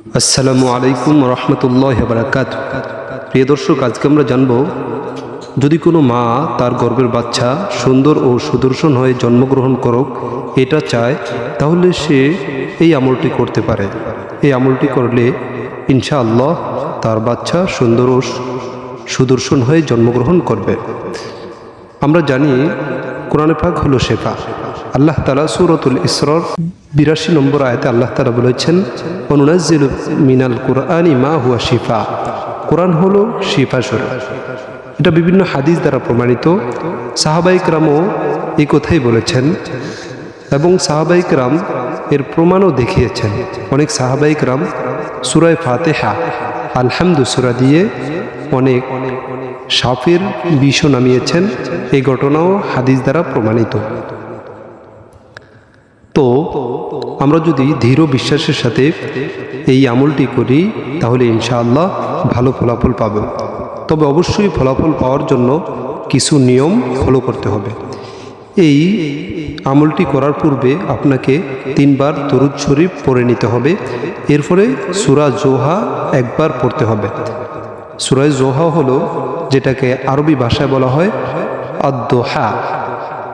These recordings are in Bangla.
আসসালামু আলাইকুম রহমতুল্লাহ বারাকাত। প্রিয় দর্শক, আজকে আমরা জানব, যদি কোনো মা তার গর্বের বাচ্চা সুন্দর ও সুদর্শন হয়ে জন্মগ্রহণ করুক, এটা চায়, তাহলে সে এই আমলটি করতে পারে। এই আমলটি করলে ইনশাআল্লাহ তার বাচ্চা সুন্দর ও সুদর্শন হয়ে জন্মগ্রহণ করবে। আমরা জানি, কোরআনে পাক হলো শেফা। আল্লাহ তালা সুরতুল ইসরর বিরাশি নম্বর আয়তে আল্লাহ তালা বলেছেন অনুনাজিল মিনাল কোরআনি মা হুয়া শিফা। কোরআন হলো শিফা স্বরূপ এটা বিভিন্ন হাদিস দ্বারা প্রমাণিত। সাহাবাইক রামও এই কথাই বলেছেন এবং সাহাবাইক রাম এর প্রমাণও দেখিয়েছেন। অনেক সাহাবাইক রাম সুরায় ফাতেহা, আলহামদু সুরা দিয়ে অনেক সাফের বিষও নামিয়েছেন। এই ঘটনাও হাদিস দ্বারা প্রমাণিত। তো আমরা যদি দৃঢ় বিশ্বাসের সাথে এই আমলটি করি, তাহলে ইনশাআল্লাহ ভালো ফলাফল পাব। তবে অবশ্যই ফলাফল পাওয়ার জন্য কিছু নিয়ম ফলো করতে হবে। এই আমলটি করার পূর্বে আপনাকে তিনবার তরুদ শরীফ পড়ে নিতে হবে। এরপরে সুরা জোহা একবার পড়তে হবে। সুরায় জোহা হলো যেটাকে আরবি ভাষায় বলা হয় আদোহা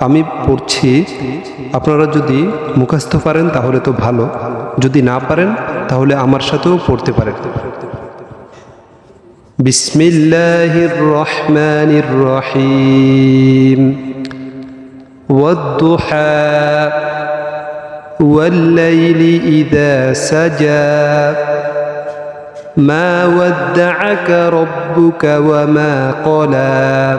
আমি পড়ছি আপনারা যদি মুখস্থ পারেন তাহলে তো ভালো যদি না পারেন তাহলে আমার সাথেও পড়তে পারেন বিসমিল্লাহির রহমানির রহিম والضحى والليل إذا سجى ما ودعك ربك وما قلى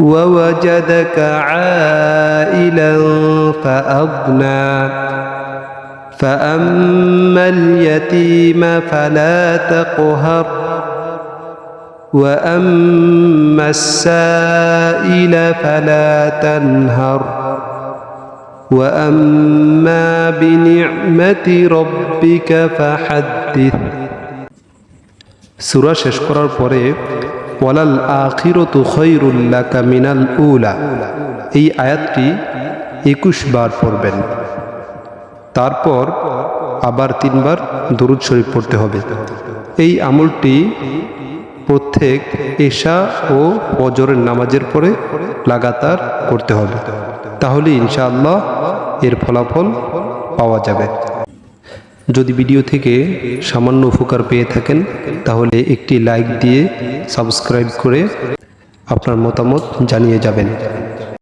ووجدك عائلا فأغنى فأما اليتيم فلا تقهر وأما السائل فلا تنهر وأما بنعمة ربك فحدث সুরা শেষ করার পরে ওয়ালাল আখিরতু খৈরুল্লাকা মিনাল উলা। এই আয়াতটি একুশ বার পড়বেন। তারপর আবার তিনবার দরুদ শরীফ পড়তে হবে। এই আমলটি প্রত্যেক এশা ও ফজরের নামাজের পরে লাগাতার করতে হবে। তাহলে ইনশাআল্লাহ এর ফলাফল পাওয়া যাবে। যদি ভিডিও থেকে সামান্য উপকার পেয়ে থাকেন, তাহলে একটি লাইক দিয়ে সাবস্ক্রাইব করে আপনার মতামত জানিয়ে যাবেন।